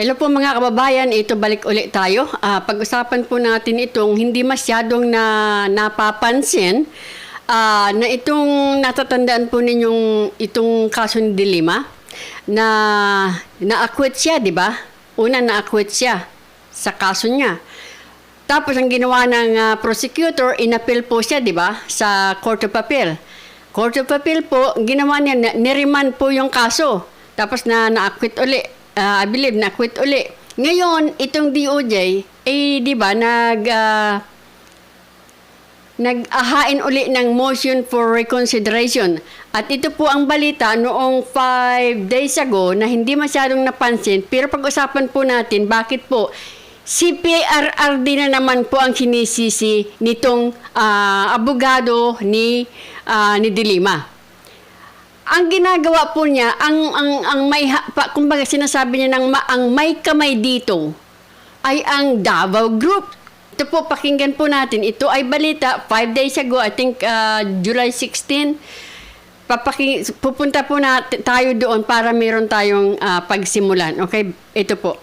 Hello po mga kababayan, ito balik ulit tayo. Ah, pag-usapan po natin itong hindi masyadong na napapansin ah, na itong natatandaan po ninyong itong kaso ni Dilima na na-acquit siya, di ba? Una na-acquit siya sa kaso niya. Tapos ang ginawa ng ah, prosecutor, inappeal po siya, di ba, sa Court of Appeal. Court of Appeal po, ginawa niya, niremand po yung kaso. Tapos na na-acquit uli. Ah, I believe na-acquit uli. Ngayon, itong DOJ, eh, di ba, nag... ah, nag-ahain uli ng motion for reconsideration. At ito po ang balita noong five days ago na hindi masyadong napansin. Pero pag-usapan po natin, bakit po CPRRD na naman po ang sinisisi nitong ah, abogado ni, ah, ni Dilima ang ginagawa po niya, ang ang ang may pa, kumbaga sinasabi niya ng ma, ang may kamay dito ay ang Davao Group. Ito po pakinggan po natin. Ito ay balita 5 days ago, I think uh, July 16. Papaki, pupunta po na tayo doon para meron tayong ah, pagsimulan. Okay, ito po.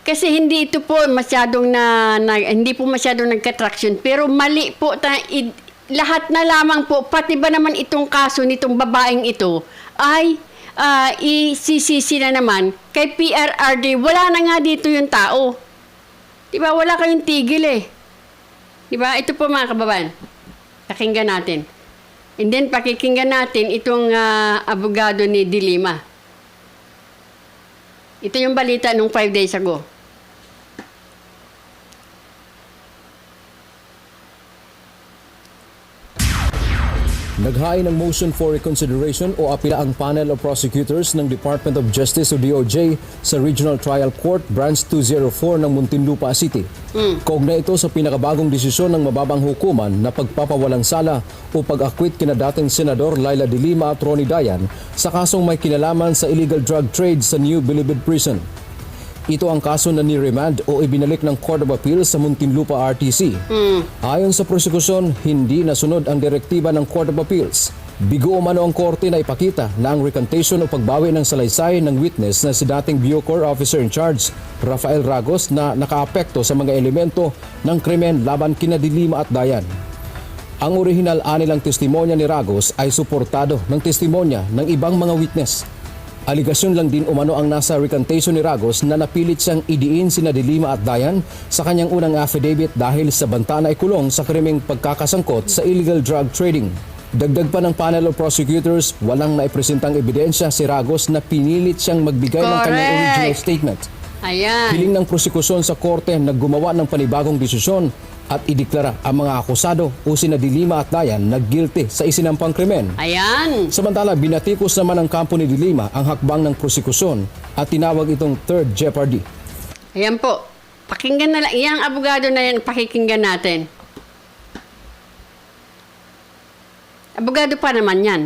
Kasi hindi ito po masyadong na, na hindi po masyadong nagka-traction pero mali po ta, lahat na lamang po pati ba naman itong kaso nitong babaeng ito ay ah, isisisi na naman kay PRRD wala na nga dito yung tao. 'Di ba? Wala kayong tigil eh. 'Di ba? Ito po mga kababayan. Pakinggan natin. And then pakikinggan natin itong ah, abogado ni Dilima. Ito yung balita nung 5 days ago. Naghain ng motion for reconsideration o apila ang panel of prosecutors ng Department of Justice o DOJ sa Regional Trial Court Branch 204 ng Muntinlupa City. Kaugnay ito sa pinakabagong desisyon ng mababang hukuman na pagpapawalang sala o pag-acquit kina dating Senador Laila de Lima at Ronnie Dayan sa kasong may kinalaman sa illegal drug trade sa New Bilibid Prison. Ito ang kaso na ni-remand o ibinalik ng Court of Appeal sa Muntinlupa RTC. Ayon sa prosekusyon, hindi nasunod ang direktiba ng Court of Appeals. Bigo umano ang korte na ipakita na ang recantation o pagbawi ng salaysay ng witness na si dating Bucor Officer in Charge, Rafael Ragos, na nakaapekto sa mga elemento ng krimen laban kina Dilima at Dayan. Ang orihinal anilang testimonya ni Ragos ay suportado ng testimonya ng ibang mga witness. Aligasyon lang din umano ang nasa recantation ni Ragos na napilit siyang idiin sina Dilima at Dayan sa kanyang unang affidavit dahil sa banta na ikulong sa krimeng pagkakasangkot sa illegal drug trading. Dagdag pa ng panel of prosecutors, walang naipresentang ebidensya si Ragos na pinilit siyang magbigay ng kanyang Correct. original statement. Ayan. Hiling ng prosekusyon sa korte na gumawa ng panibagong desisyon at ideklara ang mga akusado o sina Dilima at Dayan na guilty sa isinampang krimen. Ayan. Samantala, binatikos naman ng kampo ni Dilima ang hakbang ng prosekusyon at tinawag itong third jeopardy. Ayan po. Pakinggan na lang. Iyang abogado na yan, pakikinggan natin. Abogado pa naman yan.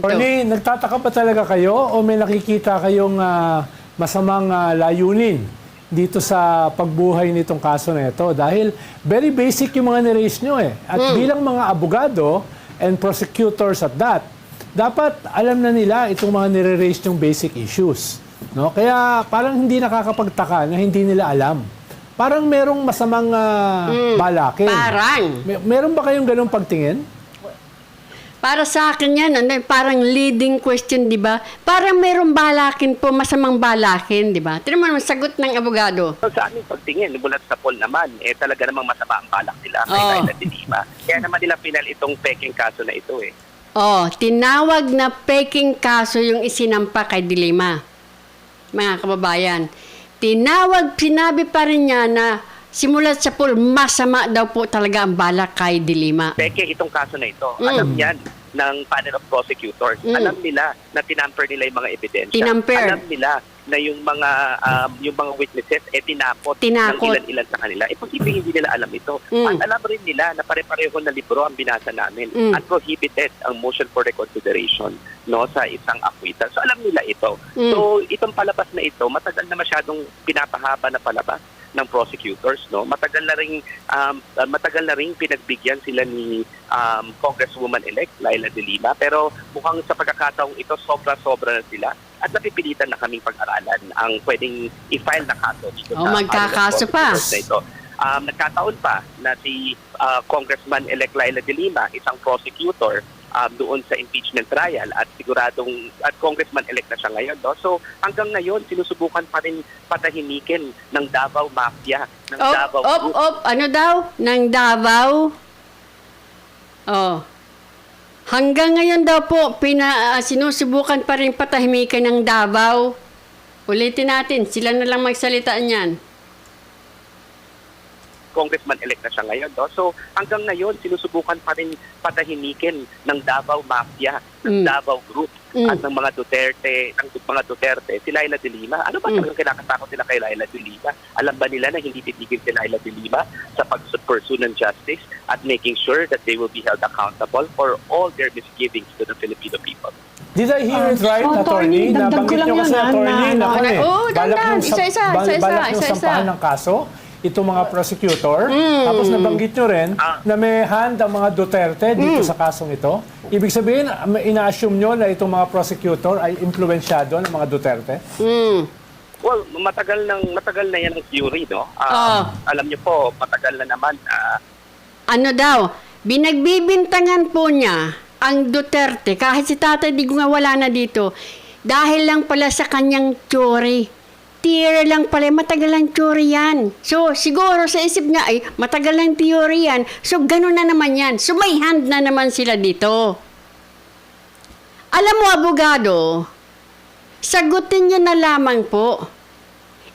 Ito. Orly, nagtataka ba talaga kayo o may nakikita kayong ah, masamang ah, layunin dito sa pagbuhay nitong kaso na ito? Dahil very basic yung mga niraise nyo eh. At bilang mga abogado and prosecutors at that, dapat alam na nila itong mga nire-raise yung basic issues. No? Kaya parang hindi nakakapagtaka na hindi nila alam. Parang merong masamang ah, balakin. Parang. May- meron ba kayong ganong pagtingin? Para sa akin yan, ano, parang leading question, di ba? Parang merong balakin po, masamang balakin, di ba? Tignan mo naman, sagot ng abogado. So, sa aming pagtingin, bulat sa poll naman, eh talaga namang masama ang balak nila kay Oo. Laila de Lima. Kaya naman nila pinal itong peking kaso na ito eh. Oh, tinawag na peking kaso yung isinampa kay Dilima. Mga kababayan. Tinawag, sinabi pa rin niya na simulat sa pool, masama daw po talaga ang balak kay Dilima. Peke itong kaso na ito. Mm. Alam yan ng panel of prosecutors. Mm. Alam nila na tinamper nila yung mga ebidensya. Tinamper. Alam nila na yung mga um, yung mga witnesses eh tinapot, Tinakot. ng ilan-ilan sa kanila. Eh posibleng hindi nila alam ito. Mm. At alam rin nila na pare-pareho na libro ang binasa namin. Mm. At prohibited ang motion for reconsideration no sa isang acquittal. So alam nila ito. Mm. So itong palabas na ito, matagal na masyadong pinapahaba na palabas ng prosecutors no matagal na ring um, uh, matagal na ring pinagbigyan sila ni um, Congresswoman elect Laila De Lima pero mukhang sa pagkakataong ito sobra-sobra na sila at napipilitan na kaming pag-aralan ang pwedeng i-file na kaso dito Oh, sa magkakaso pa. na ito. Um, nagkataon pa na si uh, Congressman-elect Laila De Lima, isang prosecutor um, doon sa impeachment trial at siguradong at congressman-elect na siya ngayon. No? So hanggang ngayon, sinusubukan pa rin patahimikin ng Davao Mafia, ng Op, Davao op, Group. op, ano daw? Ng Davao? Oh. Hanggang ngayon daw po, pina, ah, sinusubukan pa rin patahimikan ng Davao. Ulitin natin, sila na lang magsalita niyan. Congressman-elect na siya ngayon. No? So hanggang ngayon, sinusubukan pa rin patahimikin ng Davao Mafia, ng Mm. Davao Group, Mm. at ng mga Duterte, ng mga Duterte, si Laila De Lima. Ano ba Mm. talagang kinakatakot nila kay Laila De Lima? Alam ba nila na hindi titigil si Laila De Lima sa pag-pursue ng justice at making sure that they will be held accountable for all their misgivings to the Filipino people? Did I hear it right, Oh, attorney? Nabanggit nyo kasi, ah, attorney, na- na, ano eh, Oo, balak dandan. niyong sam- Isa-isa, bal- isa-isa, balak niyong isa-isa. Itong mga prosecutor. Tapos nabanggit nyo rin Ah. na may hand ang mga Duterte dito sa kasong ito. Ibig sabihin, may ina-assume nyo na itong mga prosecutor ay impluensyado ng mga Duterte? Mm. Well, matagal nang matagal na yan ang theory, no? Ah, Oo. Alam niyo po, matagal na naman ah, Ano daw? Binagbibintangan po niya ang Duterte, kahit si Tatay Digong nga wala na dito, dahil lang pala sa kanyang tsuri. Tira lang pala, matagal lang tsuri yan. So, siguro sa isip niya, ay, matagal lang theory yan. So, ganun na naman yan. So, may hand na naman sila dito. Alam mo, abogado, sagutin niyo na lamang po.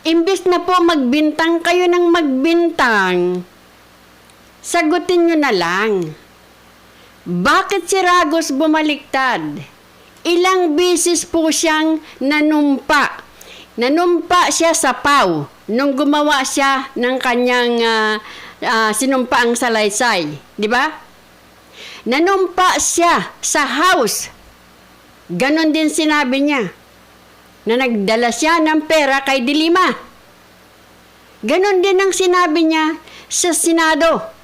Imbis na po magbintang kayo ng magbintang, sagutin nyo na lang. Bakit si Ragos bumaliktad? Ilang beses po siyang nanumpa. Nanumpa siya sa PAW nung gumawa siya ng kanyang ah, ah, sinumpaang salaysay. Di ba? Nanumpa siya sa house. Ganon din sinabi niya na nagdala siya ng pera kay Dilima. Ganon din ang sinabi niya sa Senado.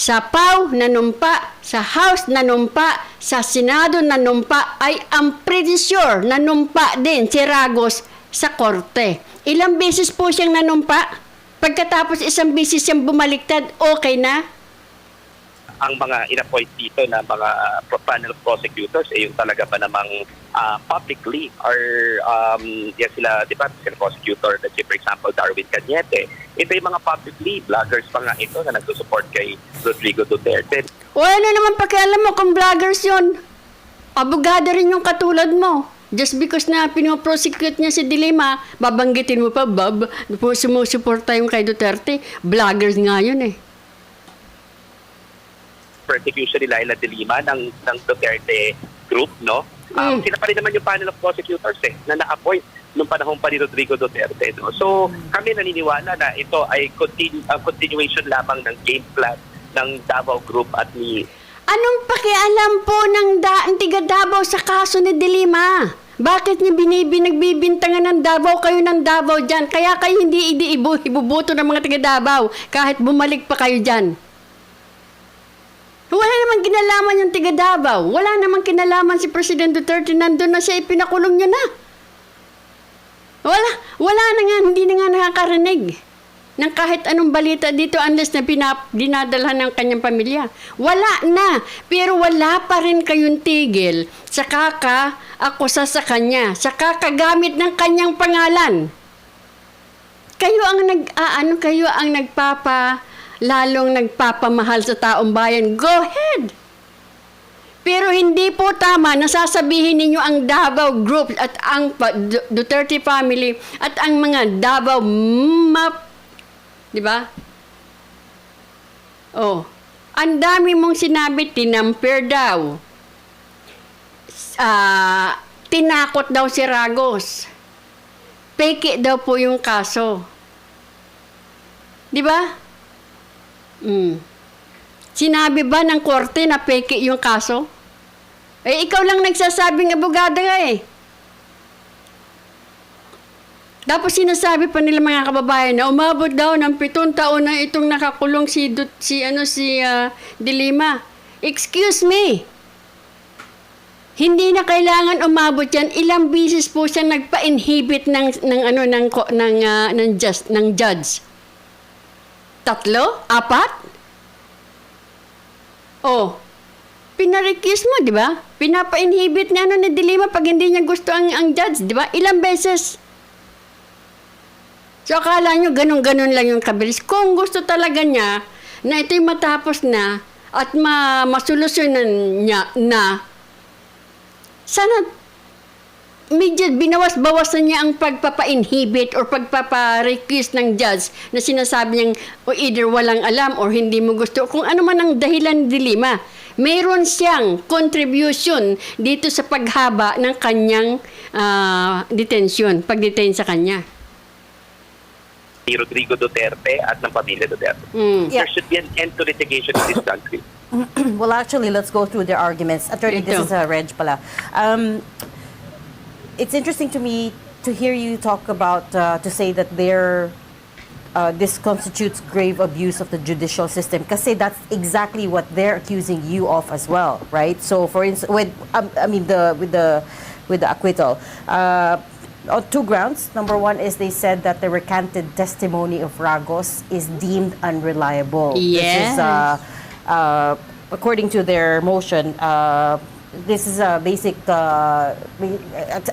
Sa PAW nanumpa, sa House nanumpa, sa Senado nanumpa, ay ang pretty sure nanumpa din si Ragos sa korte. Ilang beses po siyang nanumpa? Pagkatapos isang beses siyang bumaliktad, okay na? Ang mga inappoint dito na mga pro- panel prosecutors eh yung talaga ba namang ah, publicly or um, yan sila, di ba, sila prosecutor, let's say for example, Darwin Cañete. Ito yung mga publicly, vloggers pa nga ito na nagsusupport kay Rodrigo Duterte. O ano naman pakialam mo kung vloggers yun? Abogado rin yung katulad mo. Just because na pinoprosecute niya si Dilima, babanggitin mo pa, Bob, po sumusuporta yung kay Duterte. Vloggers nga yun eh. Persecution ni Laila de Lima ng, ng Duterte group, no? Um, Mm. Sila pa rin naman yung panel of prosecutors eh, na na-appoint nung panahon pa ni Rodrigo Duterte. No? So, kami naniniwala na ito ay continu- uh, continuation lamang ng game plan ng Davao Group at ni Anong pakialam po ng da tiga Davao sa kaso ni Dilima? Bakit niyo binibi, nagbibintangan ng Davao kayo ng Davao dyan? Kaya kayo hindi ibubuto ng mga taga Davao kahit bumalik pa kayo dyan. Wala namang kinalaman yung tiga Davao. Wala namang kinalaman si President Duterte. Nandun na siya, ipinakulong niya na. Wala, wala na nga, hindi na nga nakakarinig ng kahit anong balita dito unless na pinap, dinadalhan ng kanyang pamilya. Wala na. Pero wala pa rin kayong tigil sa kaka akusa sa kanya, sa kakagamit ng kanyang pangalan. Kayo ang nag ah, ano kayo ang nagpapa lalong nagpapamahal sa taong bayan. Go ahead. Pero hindi po tama na sasabihin ninyo ang Davao Group at ang Duterte family at ang mga Davao map. Di ba? Oh. Ang dami mong sinabi, tinamper daw. Ah, tinakot daw si Ragos. Peke daw po yung kaso. Di ba? Mm. Sinabi ba ng korte na peke yung kaso? Eh, ikaw lang nagsasabing abogado nga eh. Tapos sinasabi pa nila mga kababayan na umabot daw ng pitong taon na itong nakakulong si Dut, si ano si ah, Dilima. Excuse me. Hindi na kailangan umabot yan. Ilang bisis po siya nagpa-inhibit ng ng ano ng ng ah, ng just ng judge. Tatlo? Apat? Oh. Pinarequest mo, di ba? Pinapa-inhibit na ano ni Dilima pag hindi niya gusto ang ang judge, di ba? Ilang beses? So akala nyo ganun-ganun lang yung kabilis. Kung gusto talaga niya na ito'y matapos na at ma masolusyonan niya na sana medyo binawas-bawasan niya ang pagpapa-inhibit or pagpapa-request ng judge na sinasabi niyang o either walang alam or hindi mo gusto. Kung ano man ang dahilan ni Dilima, mayroon siyang contribution dito sa paghaba ng kanyang ah, detention, pag-detain sa kanya. Ni Rodrigo Duterte at ng pamilya Duterte. Mm. Yeah. There should be an end to litigation in this country. well, actually, let's go through their arguments. Attorney, this is uh, Reg pala. Um, it's interesting to me to hear you talk about, uh, to say that they're, uh, this constitutes grave abuse of the judicial system. Kasi that's exactly what they're accusing you of as well, right? So, for instance, with, um, I mean, the, with the, with the acquittal. Uh, on two grounds. Number one is they said that the recanted testimony of Ragos is deemed unreliable. This is, uh, uh, according to their motion, uh, this is a basic uh,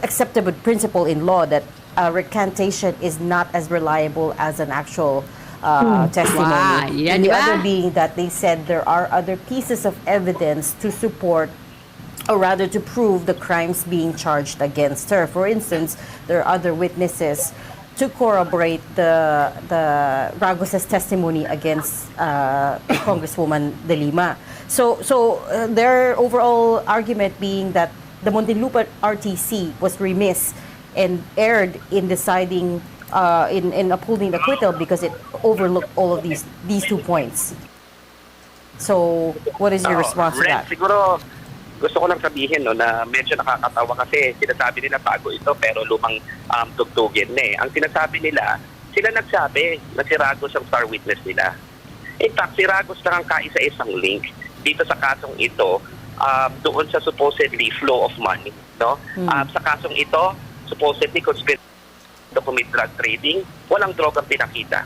acceptable principle in law that uh, recantation is not as reliable as an actual uh, testimony. Wow, yan, And the other being that they said there are other pieces of evidence to support or rather to prove the crimes being charged against her. For instance, there are other witnesses to corroborate the the Ragos's testimony against uh, Congresswoman De Lima. So, so uh, their overall argument being that the Montelupa RTC was remiss and erred in deciding uh, in in upholding the acquittal because it overlooked all of these these two points. So, what is your response to that? Siguro, gusto ko lang sabihin no, na medyo nakakatawa kasi sinasabi nila bago ito pero lumang um, tugtugin na eh. Ang sinasabi nila, sila nagsabi na si Ragos ang star witness nila. In fact, si Ragos lang ang kaisa-isang link dito sa kasong ito um, doon sa supposedly flow of money. No? Um, sa kasong ito, supposedly conspiracy to commit drug trading, walang drogang pinakita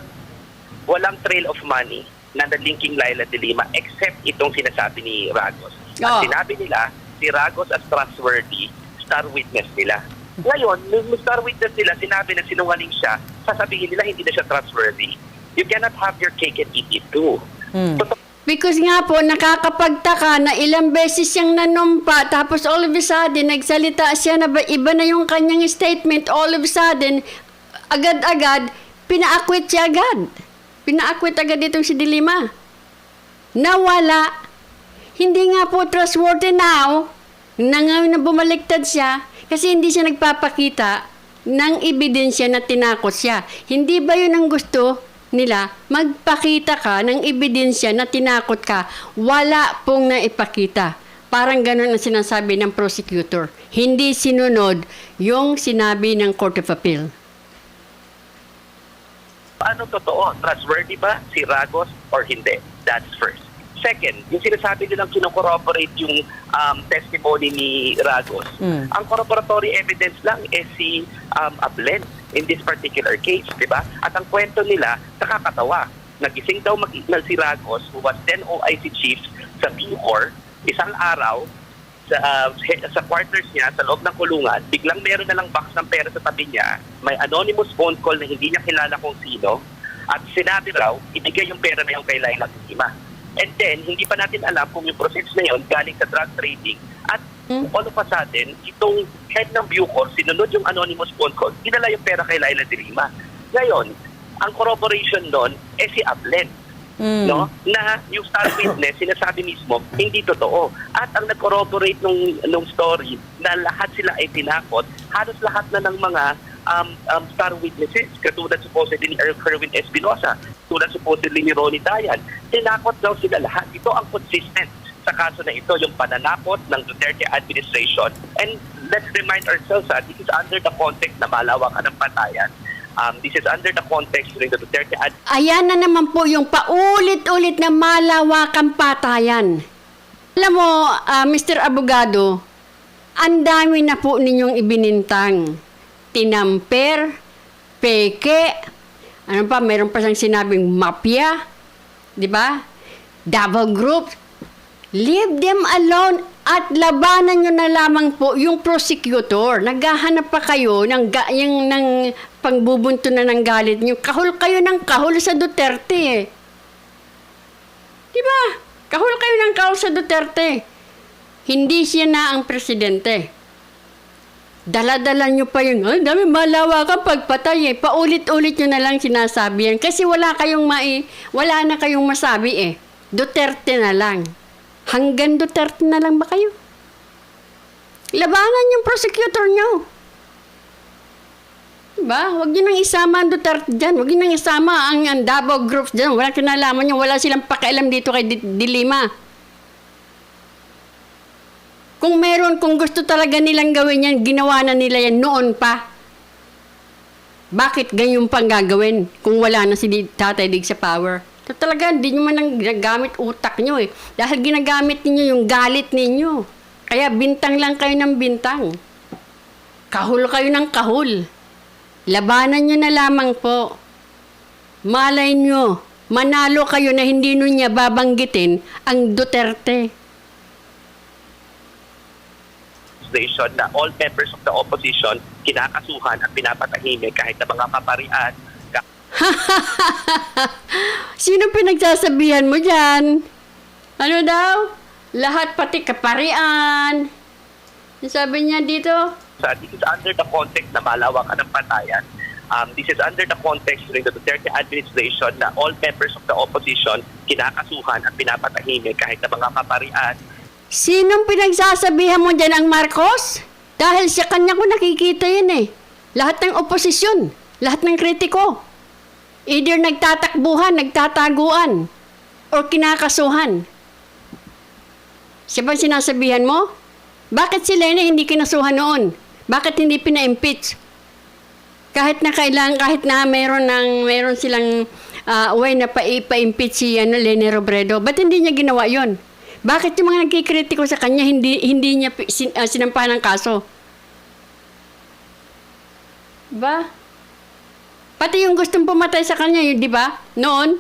walang trail of money na nalinking Laila de Lima except itong sinasabi ni Ragos. At Oh. sinabi nila, si Ragos as trustworthy, star witness nila. Ngayon, nung star witness nila, sinabi na sinungaling siya, sasabihin nila hindi na siya trustworthy. You cannot have your cake and eat it too. Totoo Because nga po, nakakapagtaka na ilang beses siyang nanumpa, tapos all of a sudden, nagsalita siya na ba, iba na yung kanyang statement, all of a sudden, agad-agad, pinaakwit siya agad. Pinaakwit agad itong si Dilima. Nawala. Hindi nga po trustworthy now, na nga na bumaliktad siya, kasi hindi siya nagpapakita ng ebidensya na tinakot siya. Hindi ba yun ang gusto nila? Magpakita ka ng ebidensya na tinakot ka. Wala pong naipakita. Parang ganun ang sinasabi ng prosecutor. Hindi sinunod yung sinabi ng Court of Appeal. Paano totoo? Trustworthy ba si Ragos or hindi? That's first. Second, yung sinasabi nilang kinocorroborate yung um, testimony ni Ragos. Ang corroboratory evidence lang is si um, Ablen in this particular case, di ba? At ang kwento nila, nakakatawa. Nagising daw mag si Ragos, who was then OIC chief sa Bucor, isang araw, sa, uh, sa quarters niya, sa loob ng kulungan, biglang meron na lang box ng pera sa tabi niya, may anonymous phone call na hindi niya kilala kung sino, at sinabi raw, ibigay yung pera na yung kay Laila Lima. And then, hindi pa natin alam kung yung process na yun galing sa drug trading. At all of a sudden, itong head ng Bucor, sinunod yung anonymous phone call, dinala yung pera kay Laila de Lima. Ngayon, ang corroboration doon, eh si Ablen no? Na yung star witness, sinasabi mismo, hindi totoo. At ang nag-corroborate nung, nung story na lahat sila ay tinakot, halos lahat na ng mga um, um, star witnesses, katulad supposedly ni Eric Kerwin Espinosa, tulad supposedly ni Ronnie Dayan, tinakot daw sila lahat. Ito ang consistent sa kaso na ito, yung pananakot ng Duterte administration. And let's remind ourselves that this is under the context na malawakan ng patayan. Um, this is under the context during the Duterte ad- Ayan na naman po yung paulit-ulit na malawakang patayan. Alam mo, ah, Mr. Abogado, ang dami na po ninyong ibinintang. Tinamper, peke, ano pa, mayroon pa siyang sinabing mafia, di ba? Double group. Leave them alone at labanan nyo na lamang po yung prosecutor. Naghahanap pa kayo ng, ga- yung, ng pangbubunto na ng galit nyo. Kahul kayo ng kahul sa Duterte eh. Di ba? Kahul kayo ng kahul sa Duterte. Hindi siya na ang presidente. Dala-dala nyo pa yun. Ay, dami malawakan pagpatay eh. Paulit-ulit nyo na lang sinasabi yan. Kasi wala kayong mai, wala na kayong masabi eh. Duterte na lang. Hanggang Duterte na lang ba kayo? Labanan yung prosecutor nyo. Diba? Huwag nyo nang isama ang Duterte dyan. Huwag nyo nang isama ang, ang Davao groups dyan. Wala kinalaman nyo. Wala silang pakialam dito kay Di- Dilima. Kung meron, kung gusto talaga nilang gawin yan, ginawa na nila yan noon pa. Bakit ganyan pang gagawin kung wala na si Tatay Dig sa power? So, talaga, hindi nyo man ang ginagamit utak nyo eh. Dahil ginagamit ninyo yung galit ninyo. Kaya bintang lang kayo ng bintang. Kahul kayo ng kahul. Labanan nyo na lamang po. Malay nyo, manalo kayo na hindi nun niya babanggitin ang Duterte. Legislation na all members of the opposition kinakasuhan at pinapatahimik kahit na mga kaparian, Sino pinagsasabihan mo dyan? Ano daw? Lahat pati kaparian. Sabi niya dito, So, this is under the context na malawakan ng patayan. Um, this is under the context during the Duterte administration na all members of the opposition kinakasuhan at pinapatahimik kahit na mga kaparian, Sinong pinagsasabihan mo dyan ang Marcos? Dahil sa kanya ko nakikita yan eh. Lahat ng oposisyon, lahat ng kritiko. Either nagtatakbuhan, nagtataguan, or kinakasuhan. Siya ba sinasabihan mo? Bakit si Lena hindi kinasuhan noon? Bakit hindi pina-impeach? Kahit na kailangan, kahit na meron ng meron silang ah, way na pa, pa-impeach si ano, Lene Robredo, ba't hindi niya ginawa yon? Bakit yung mga nagkikritiko sa kanya hindi hindi niya sin, ah, sinampahan ng kaso? Ba? Pati yung gustong pumatay sa kanya, yun, di ba? Noon,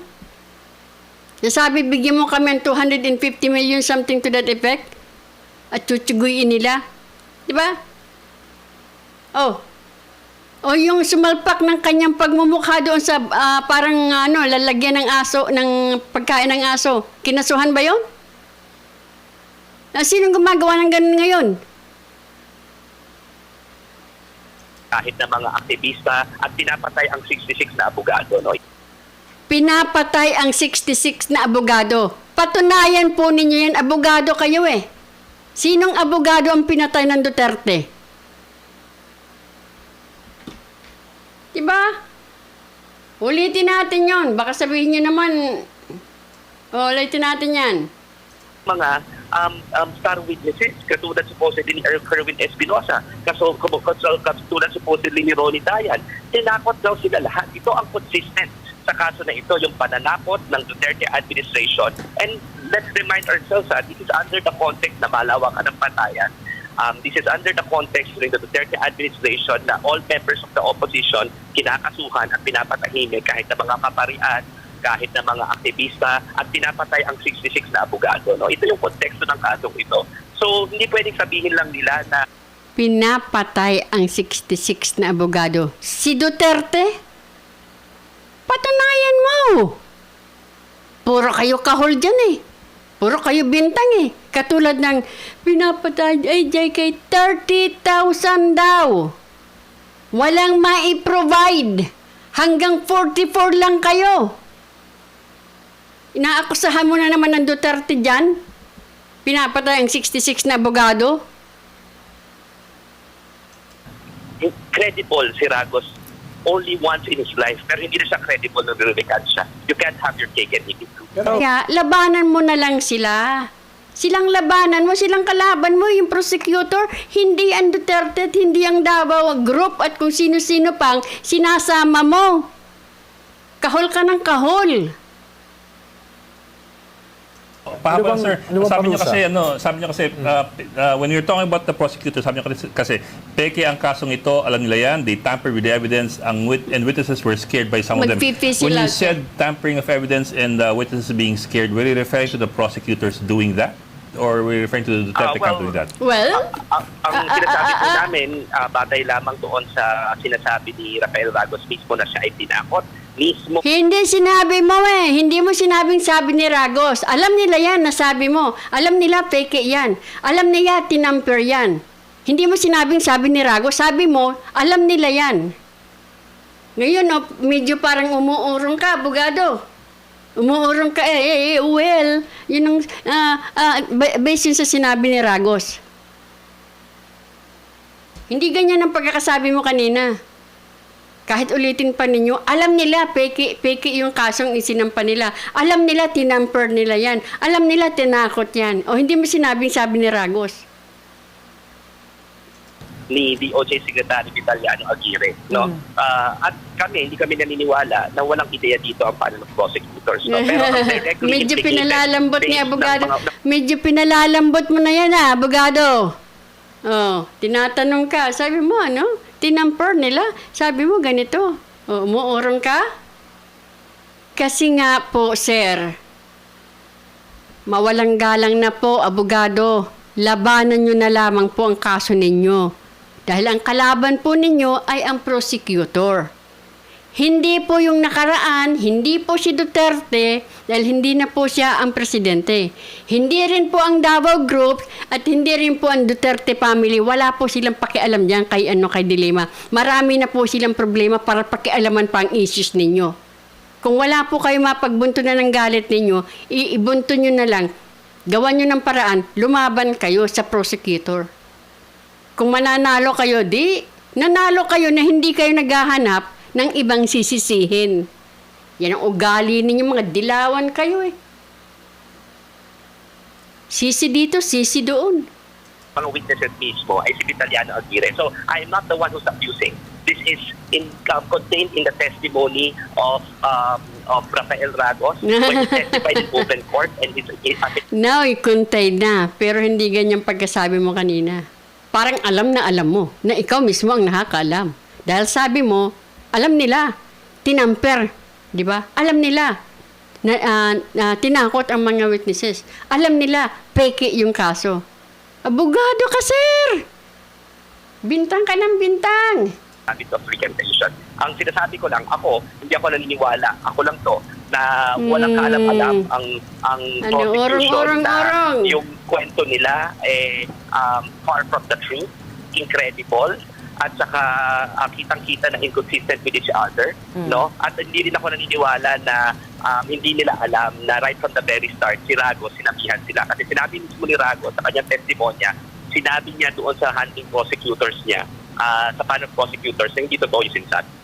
nasabi bigyan mo kami ng 250 million something to that effect at chuchuguin nila. Di ba? Oh. O yung sumalpak ng kanyang pagmumukha doon sa ah, parang ano, lalagyan ng aso, ng pagkain ng aso. Kinasuhan ba yon? Ah, sinong gumagawa ng ganun ngayon? kahit na mga aktivista at pinapatay ang 66 na abogado. No? Pinapatay ang 66 na abogado. Patunayan po ninyo yan, abogado kayo eh. Sinong abogado ang pinatay ng Duterte? Diba? Ulitin natin yon. Baka sabihin nyo naman, oh, ulitin natin yan. mga um, um, star witnesses, katulad supposedly ni Er- Kerwin Espinosa, kaso, katulad supposedly ni Ronnie Dayan, tinakot daw sila lahat. Ito ang consistent sa kaso na ito, yung pananakot ng Duterte administration. And let's remind ourselves, ha, this is under the context na malawakan ng patayan. Um, this is under the context during the Duterte administration na all members of the opposition kinakasuhan at pinapatahimik kahit na mga kaparian, kahit na mga aktivista at pinapatay ang 66 na abogado. No? Ito yung konteksto ng kasong ito. So, hindi pwedeng sabihin lang nila na Pinapatay ang 66 na abogado. Si Duterte? Patunayan mo! Puro kayo kahol dyan eh. Puro kayo bintang eh. Katulad ng pinapatay ay kay 30,000 daw. Walang mai-provide. Hanggang 44 lang kayo. Inaakusahan mo na naman ng Duterte dyan. Pinapatay ang 66 na abogado. credible si Ragos only once in his life. Pero hindi na siya credible nung nililikan siya. You can't have your cake and eat it too. Pero Kaya labanan mo na lang sila. Silang labanan mo, silang kalaban mo, yung prosecutor, hindi ang Duterte at hindi ang Davao Group at kung sino-sino pang sinasama mo. Kahol ka ng kahol. Ano Pahabol, bang- sir. ano bang sabi niyo kasi, ano, sabi niyo kasi, uh, uh, when you're talking about the prosecutor, sabi niyo kasi, kasi, peke ang kasong ito, alam nila yan, they tampered with the evidence, ang wit and witnesses were scared by some of them. When you said tampering of evidence and uh, witnesses being scared, were you referring to the prosecutors doing that? Or were you referring to the Ah, Duterte well, doing that? Well, ang, ang Ah, ah, sinasabi ah, po ah. namin, ah, batay lamang doon sa sinasabi ni Rafael Ragos mismo na siya ay tinakot. Mismo Hindi sinabi mo eh. Hindi mo sinabing sabi ni Ragos. Alam nila yan na sabi mo. Alam nila peke yan. Alam nila tinamper yan. Hindi mo sinabing sabi ni Ragos. Sabi mo, alam nila yan. Ngayon, oh, medyo parang umuurong ka, abogado. Umuurong ka, eh, eh, eh, well, yun ang, ah, ba- based yun sa sinabi ni Ragos. Hindi ganyan ang pagkakasabi mo kanina. Kahit ulitin pa ninyo, alam nila, peke, peke yung kasong isinampa nila. Alam nila, tinamper nila yan. Alam nila, tinakot yan. O hindi mo sinabing sabi ni Ragos. ni DOJ Secretary Vitaliano Aguirre. No? Mm. Ah, at kami, hindi kami naniniwala na walang ideya dito ang panel of prosecutors. No? Pero Medyo pinalalambot ni based ng abogado. mga- Medyo pinalalambot mo na yan ah, abogado. Oh, tinatanong ka. Sabi mo, ano? Tinamper nila. Sabi mo, ganito. Oh, umuurong ka? Kasi nga po, sir, mawalang galang na po, abogado. Labanan nyo na lamang po ang kaso ninyo. Dahil ang kalaban po ninyo ay ang prosecutor. Hindi po yung nakaraan, hindi po si Duterte, dahil hindi na po siya ang presidente. Hindi rin po ang Davao Group at hindi rin po ang Duterte family. Wala po silang pakialam diyan kay ano kay Dilema. Marami na po silang problema para pakialaman pa ang issues ninyo. Kung wala po kayo mapagbunto na ng galit ninyo, iibunto nyo na lang. Gawan nyo ng paraan, lumaban kayo sa prosecutor. Kung mananalo kayo, di, nanalo kayo na hindi kayo naghahanap ng ibang sisisihin. Yan ang ugali ninyo, mga dilawan kayo eh. Sisi dito, sisi doon. mga witnesses mismo ay si Vitaliano Aguirre. So, I am not the one who's accusing. This is in, uh, contained in the testimony of um, of Rafael Ragos when he testified in open court and his, his, Now, contained na. Pero hindi ganyan pagkasabi mo kanina. Parang alam na alam mo na ikaw mismo ang nakakaalam. Dahil sabi mo, alam nila, tinamper. Di ba? Alam nila na, ah, na tinakot ang mga witnesses. Alam nila, peke yung kaso. Abogado ka, sir! Bintang ka ng bintang. habit of recantation. Ang sinasabi ko lang, ako, hindi ako naniniwala. Ako lang to, na walang Hmm. kaalam-alam ang ang Ano, prosecution orong, orong, na orong. yung kwento nila eh um, far from the truth, incredible, at saka uh, kitang-kita na inconsistent with each other, no? At hindi rin ako naniniwala na um, hindi nila alam na right from the very start, si Ragos, sinabihan sila. Kasi sinabi mismo ni Ragos sa kanyang testimonya, sinabi niya doon sa handling prosecutors niya, ah, sa panel prosecutors, na hindi totoo yung sinasabi